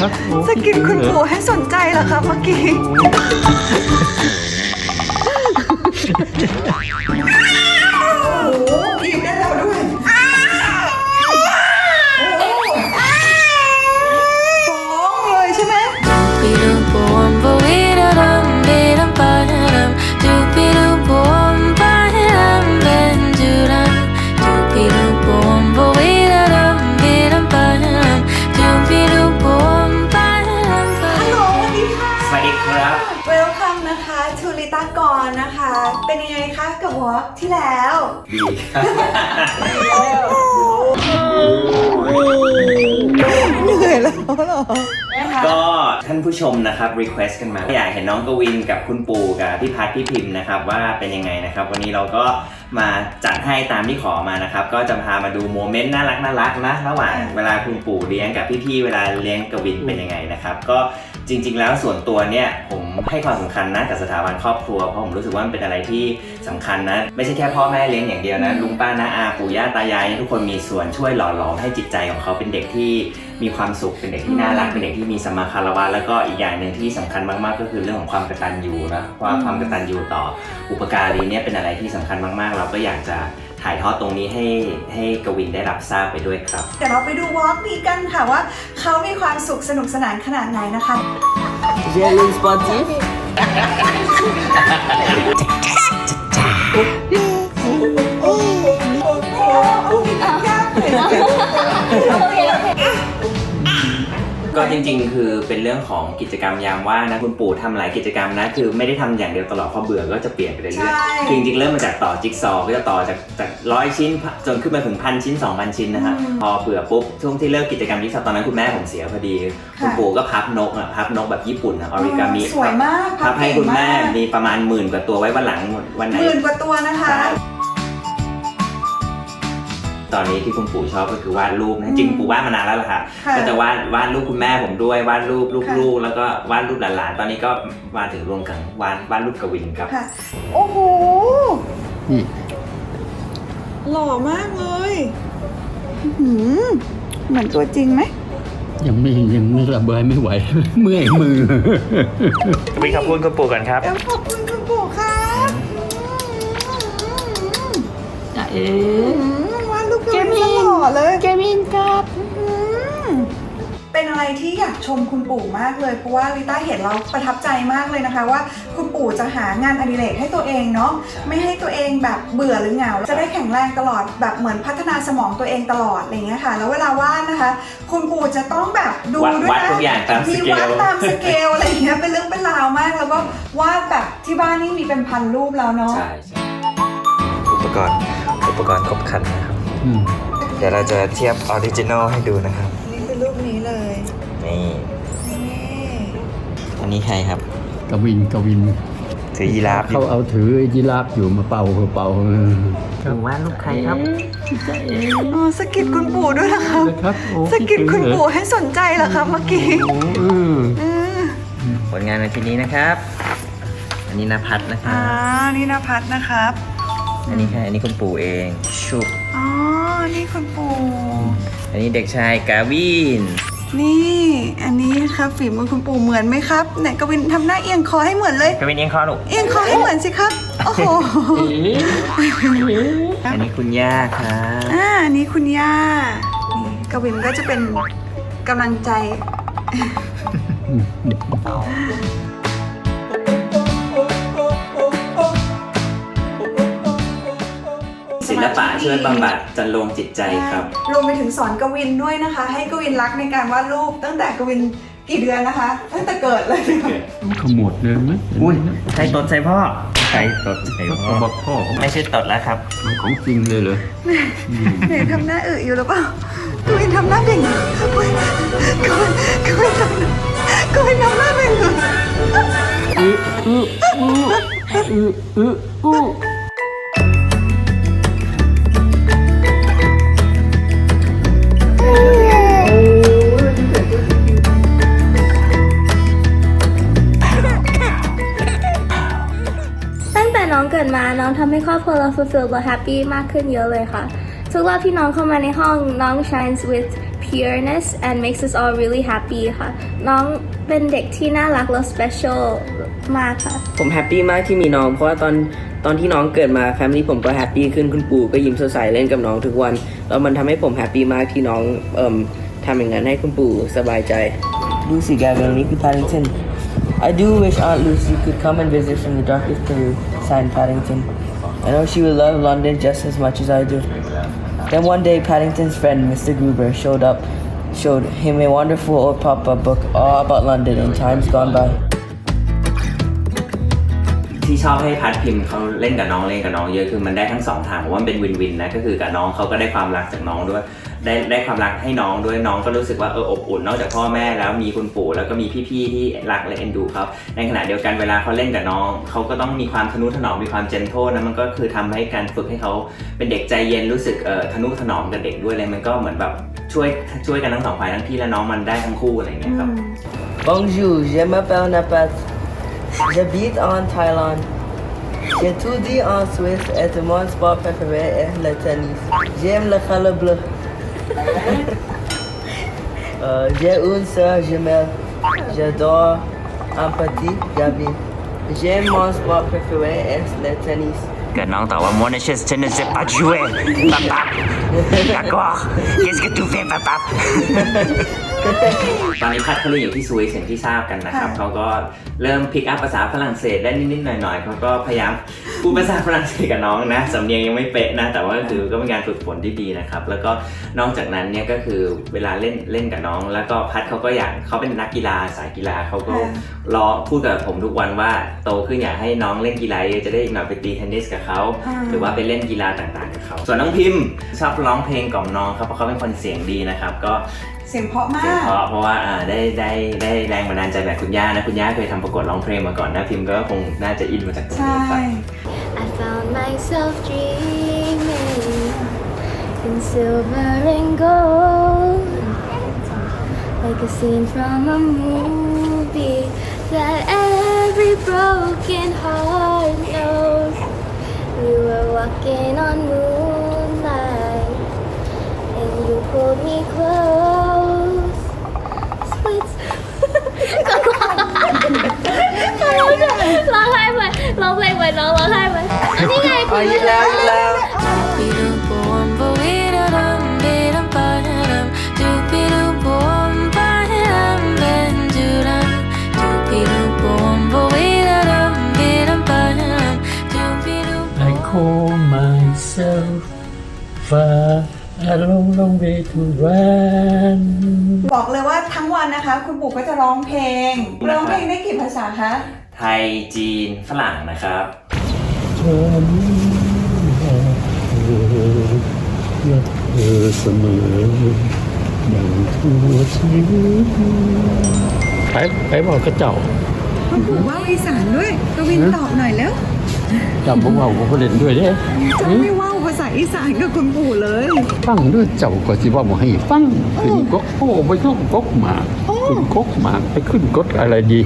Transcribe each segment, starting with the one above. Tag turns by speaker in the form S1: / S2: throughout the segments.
S1: ครับโอ้
S2: สะกิดคุณปู่ให้สนใจเหรอคะเมื่อกี้ เหนื่อยแล้วเหรอ
S3: ก็ท่านผู้ชมนะครับรีเควสกันมา อยากเห็นน้องกวินกับคุณปู่กับพี่พัทพี่พิมพ์นะครับ ว่าเป็นยังไงนะครับ วันนี้เราก็มาจัดให้ตามที่ขอมานะครับ ก็จะพามาดูโมเมนต์น่ารักน่ารักนะระหว่างเวลาคุณปู่เลี้ยงกับพี่ๆเวลาเลี้ยงกวินเป็นยังไงนะครับ ก็ จริง ๆ แล้วส่วนตัวเนี่ยผมให้ความสำคัญนะกับสถาบันครอบครัวเพราะผมรู้สึกว่ามันเป็นอะไรที่สำคัญนะไม่ใช่แค่พ่อแม่เลี้ยงอย่างเดียวนะลุงป้าน้าอาปู่ย่าตายายเนี่ยทุกคนมีส่วนช่วยหล่อหลอมให้จิตใจของเขาเป็นเด็กที่มีความสุขเป็นเด็กที่น่ารักเป็นเด็กที่มีสมมาคารวะแล้วก็อีกอย่างหนึ่งที่สำคัญมากๆ ก็คือเรื่องของความกตัญญูนะว่าความกตัญญูต่ออุปการีเนี่ยเป็นอะไรที่สำคัญมากๆ เราก็อยากจะ ถ่ายทอดตรงนี้ให้ให้กวินได้รับทราบไปด้วยครับ
S2: เดี๋ยวเราไปดูวอล์กนี้กันค่ะว่าเขามีความสุขสนุกสนานขนาดไหนนะคะ
S4: Very sportive.
S3: ก็ จริง ๆ คือเป็นเรื่องของกิจกรรมยามว่างนะคุณปู่ทำหลายกิจกรรมนะคือไม่ได้ทำอย่างเดียวตลอดพอเบื่อก็จะเปลี่ยนไปเรื่อย
S2: ใช่
S3: ๆคือจริงๆเริ่มมาจากต่อจิ๊กซอว์ก็จะต่อจากจากร้อยชิ้นจนขึ้นมาถึงพันชิ้น2,000 ชิ้นนะฮะพอเบื่อปุ๊บช่วงที่เลิกกิจกรรมจิ๊กซอว์ตอนนั้นคุณแม่ผมเสียพอดี คุณปู่ก็พับนกอะพับนกแบบญี่ปุ่นอะออริกามิ
S2: สวยมาก
S3: พับให้คุณแม่
S2: เก่งาก
S3: มีประมาณหมื่นกว่าตัวไว้วันหลังวันไหน
S2: หมื่นกว่าตัวนะคะ
S3: ตอนนี้ที่คุณปู่ชอบก็คือวาดรูปนะจริงๆปู่วาดมานานแล้วล่ะค่ะ
S2: ค่ะ
S3: ก็จะวาดวาดรูปคุณแม่ผมด้วยวาดรูป
S2: ค่ะ
S3: ลูกๆแล้วก็วาดรูปหลานๆตอนนี้ก็วาดถึงรวมถึงวาดวาดรูปกวินครับ
S2: ค่ะ โอ้โห
S1: นี่
S2: หล่อมากเลยอื้อหือเหมือนตัวจริงไหม
S1: ยังไม่ยังระเบายไม่ไหว เมื่อยมือ
S3: กวินขอบคุณคุณปู่ก่อนครับ
S2: เดี๋ยวขอบคุณคุณปู่ครับ
S4: จะเอ๋
S2: อืมวาดรูปตัวเองหล่อเลย
S4: เกมินครับ
S2: อืมเป็นอะไรที่อยากชมคุณปู่มากเลย เพราะว่าลิต้าเห็นเราประทับใจมากเลยนะคะ ว่าคุณปู่จะหางานอดิเรกให้ตัวเองเนาะ
S3: ใช่
S2: ไม่ให้ตัวเองแบบเบื่อหรือเหงาจะได้แข็งแรงตลอดแบบเหมือนพัฒนาสมองตัวเองตลอดอะไรอย่างเงี้ยค่ะ แล้วเวลาวาดนะคะ คุณปู่จะต้องแบบดู
S3: วัด
S2: ด้วย
S3: วัด
S2: นะ
S3: ทุกอย่างตามส
S2: มี
S3: เก
S2: วัด
S3: ล
S2: ตามสเกลอะไรอย่างเงี้ยเป็นเรื่องเป็นราวมากแล้วก็วาดแบบที่บ้านนี่มีเป็นพันรูปแล้วเนาะ
S3: ใช่ใช่
S5: อุปกรณ์อุปกรณ์ครบครันนะครับ
S1: อืม
S5: เดี๋ยวเราจะเทียบออริจินอลให้ดูนะครับ
S2: นี่คือรูปนี้เลย
S5: นี่
S2: นี่
S5: อันนี้ใครครับ
S1: กวินกวิน
S5: ถือยีราฟอ
S1: เขา
S5: ยู่
S1: เอาถือไอ้ยีราฟอยู่มาเป่าเป่าเออครับ
S3: ว่าลูกใครครับ
S4: จะเอ๋
S2: อ๋อสะกิดคุณปู่ด้วยนะคะ
S1: นะครับโอ้
S2: สะกิดคุณปู่ให้สนใจเหรอคะเมื่อกี้
S1: โอ้เออ
S2: อืม
S5: ผลงานในที่นี้นะครับ อันนี้นภัทรนะครั
S2: อ่า
S5: บ
S2: นี่นภัสนะครับ
S5: อันนี้ใครอันนี้คุณปู่เองชุบ
S2: อ๋อ นี่คุณปู่
S5: อันนี้เด็กชายกาวิน
S2: นี่อันนี้ครับฝีมือคุณปู่เหมือนไหมครับไหนกวินทำหน้าเอียงคอให้เหมือนเลย
S5: กาวินเองคอลูก
S2: เอียงคอให้เหมือนสิครับ โอ้โห
S5: อันนี้คุณย่าครับ
S2: อ่าอันนี้คุณย่านี่กวินก็จะเป็นกำลังใจ
S3: ศิลปะช่วยบำบัดจันโลงจิตใจครับ
S2: รวมไปถึงสอนกวินด้วยนะคะ ให้กวินรักในการวาดรูป ตั้งแต่กวินกี่เดือนนะคะ ตั้งแต่เกิดเลยนะคะ
S1: ขมวดเลยไหม
S5: อุ้ยใครตดใส่พ่อใครตดใส่
S1: เขา
S5: พ่อ
S1: บอกพ่อเขา
S5: ไม่ใช่ตดแล้วครับ
S1: มันของจริงเลยเหรออืม
S2: ไหนทำหน้าอึอยู่หรือเปล่ากวินทำหน้าเบ่งกวินกวินกวินทำหน้ากวินทำหน้าเบ่งอยู่
S1: อื้ออื้ออื้ออื้ออื้
S6: ครอบครัวเรา fulfill และ happy มากขึ้นเยอะเลยค่ะ ทุกรอบที่น้องเข้ามาในห้องน้อง shines with pureness and makes us all really happy ค่ะ น้องเป็นเด็กที่น่ารักและ special มากค่ะ
S1: ผมแฮปปี้มากที่มีน้อง เพราะว่าตอนตอนที่น้องเกิดมาแฟมิลี่ผมก็แฮปปี้ขึ้นคุณปู่ก็ยิ้มสดใสเล่นกับน้องทุกวันแล้วมันทำให้ผมแฮปปี้มากที่น้องเอ่มทำอย่างนั้นให้คุณปู่สบายใจ Lucy Gavin, Nicky Paddington. I do wish Aunt Lucy could come and visit from the darkest to San Paddington. I know she would love London just as much as I do. Then one day, Paddington's friend, Mr. Gruber, showed up, showed him a wonderful old pop-up book all about London in times gone by.
S3: ที่ชอบให้พัดพิมพ์เขาเล่นกับน้องเล่นกับน้องเยอะคือมันได้ทั้งสองทางผมว่ามันเป็นวินวินนะก็คือกับน้องเขาก็ได้ความรักจากน้องด้วย ได้ได้ความรักให้น้องด้วยน้องก็รู้สึกว่าเอออบอุ่นนอกจากพ่อแม่แล้วมีคุณปู่แล้วก็มีพี่ๆที่รักและเอ็นดูเขาในขณะเดียวกันเวลาเขาเล่นกับน้องเขาก็ต้องมีความทนุถนอมมีความเจนโทนะมันก็คือทำให้การฝึกให้เขาเป็นเด็กใจเย็นรู้สึกเออทนุถนอมกับเด็กด้วยเลยมันก็เหมือนแบบช่วยช่วยกันทั้งสองฝ่ายทั้งพี่และน้องมันได้ทั้งคู่อะไรอย่างเงี้ยครับ
S1: Bonjour, je m'appelle Napat. J'habite en Thaïlande. J'étudie en Suisse et mon sport préféré est le tennis. J'aime le color bleu. Euh, J'ai une sœur jumelle. J'adore un petit Gavin. J'aime mon sport préféré est le tennis.
S5: เกิดน้องตอบว่า Mon cher je ne sais pas jouer ปั๊บปั๊บ D'accord Qu'est-ce que tu fais ปั๊บปั๊บ
S3: ตอนนี้พัดเขาเรียนอยู่ที่สวิสอย่างที่ทราบกันนะครับ
S2: ค่ะ
S3: เขาก็เริ่มพิกอัพภาษาฝรั่งเศสได้นิดๆหน่อยๆเขาก็พยายามพูดภาษาฝรั่งเศสกับน้องนะ สำเนียงยังไม่เป๊ะนะ แต่ว่าก็คือก็เป็นการฝึกฝนที่ดีนะครับ แล้วก็นอกจากนั้นเนี่ยก็คือเวลาเล่นเล่นกับน้อง แล้วก็พัดเขาก็อยากเขาเป็นนักกีฬาสายกีฬาเขาก็รอพูดกับผมทุกวันว่าโตขึ้นอยากให้น้องเล่นกีฬาเยอะจะได้อีกหน่อยไปตีเทนนิสกับเขา หรือว่าไปเล่นกีฬาต่างๆกับเขา ส่วนน้องพิมพ์ชอบร้องเพลงกล่อมน้องครับเพราะเขาเป็นคนเสียงดีนะครับ ก็
S2: เสียงเพราะมา
S3: เสียง
S2: ก
S3: เพราะเพราะว่าอ่าได้ได้ได้แรงบันดาลใจแบบคุณย่านะ คุณย่าเคยทำประกวดร้องเพลงมาก่อนนะพิมพ์ก็คงน่าจะอินมาจากตรง
S2: ใช่
S3: นี้ครับ
S6: I found myself dreaming in silver and gold, like a scene from a movie that every broken heart knows. We were walking on moonlight, and you pulled me close. ร้องไห้ไปร้องเพลงไปน้องร้องไห้ไปนี่ไงคุณแล้
S4: วแล้ว long long way to run
S2: บอกเลยว่าทั้งวันนะคะ คุณปู่ก็จะร้องเพลง ร้องเพลงได้กี่ภาษาคะ
S3: ไทยจีนฝรั่งนะครับ
S4: ฉันรักเธอรักเธอเสมออย่างทั่วชีวิตไปไปบอกกระเจ้า
S2: คุณปู่ว่าอีสานด้วยกวินตอบหน่อยแล้ว
S4: จับพวกเราก็เล่นด้วยเด้
S2: จะไม่ว่าภาษาอีสานกับคุณปู่เลย
S4: ฟังด้วยเจ้าก็สิว่าบ่ให้ฟังขึ้นก็โอ้ไปขึ้นกกหมากขึ้นกกหมากไปขึ้นกดอะไรดี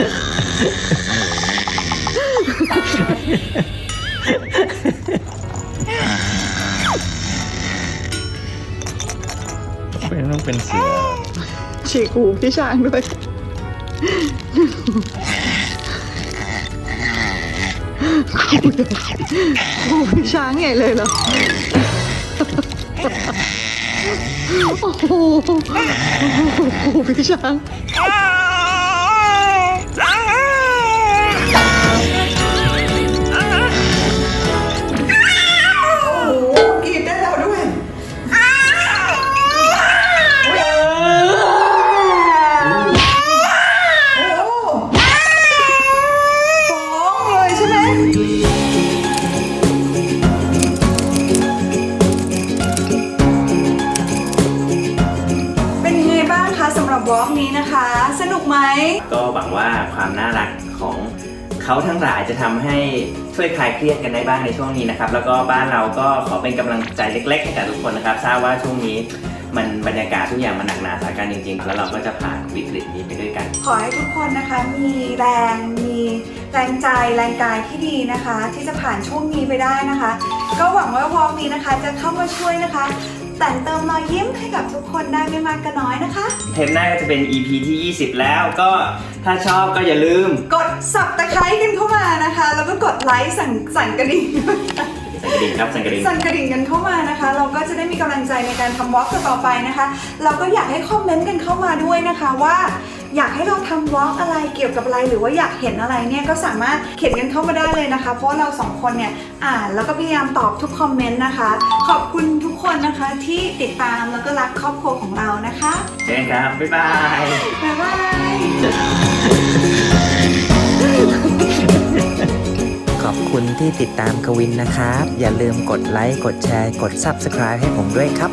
S4: เป็นต้องเป็นเสือ
S2: ฉีกหูพี่ช้างด้วยหูพี่ช้างใหญ่เลยเหรอ โอ้โหหูพี่ช้าง
S3: ก็หวังว่าความน่ารักของเขาทั้งหลายจะทำให้ช่วยคลายเครียดกันได้บ้างในช่วงนี้นะครับ แล้วก็บ้านเราก็ขอเป็นกำลังใจเล็กๆให้กับทุกคนนะครับ ทราบว่าช่วงนี้มันบรรยากาศทุกอย่างมันหนักหนาสาการจริงๆ แล้วเราก็จะผ่านวิกฤตนี้ไปด้วยกัน
S2: ขอให้ทุกคนนะคะมีแรงมีแรงใจแรงกายที่ดีนะคะ ที่จะผ่านช่วงนี้ไปได้นะคะ ก็หวังว่าวอล์กนี้นะคะจะเข้ามาช่วยนะคะ แต่งเติมรอยยิ้มให้กับทุกคนได้ไม่มากก็น้อยนะคะ
S3: เทปหน้าก็จะเป็น EP ที่ 20 แล้วก็ถ้าชอบก็อย่าลืม
S2: กดสับตะไคร้กันเข้ามานะคะ แล้วก็กดไลค์สั่นสั่นกระดิ่ง
S3: สังกระดิ่งครับสังกระดิ่ง
S2: สั่นกระดิ่งกันเข้ามานะคะ เราก็จะได้มีกำลังใจในการทำวอล์กต่อไปนะคะ เราก็อยากให้คอมเมนต์กันเข้ามาด้วยนะคะว่า อยากให้เราทำวอล์กอะไรเกี่ยวกับอะไรหรือว่าอยากเห็นอะไรเนี่ยก็สามารถเขียนกันเข้ามาได้เลยนะคะ เพราะว่าเราสองคนเนี่ยอ่านแล้วก็พยายามตอบทุกคอมเมนต์นะคะ ขอบคุณทุก คนนะคะที่ติดตามแล้วก็รักครอบครัวของเรานะคะ
S3: เจอกันครับ บ๊ายบาย
S2: บ๊ายบาย
S7: ขอบคุณที่ติดตามกวินนะครับ อย่าลืมกดไลค์ กดแชร์ กด Subscribe ให้ผมด้วยครับ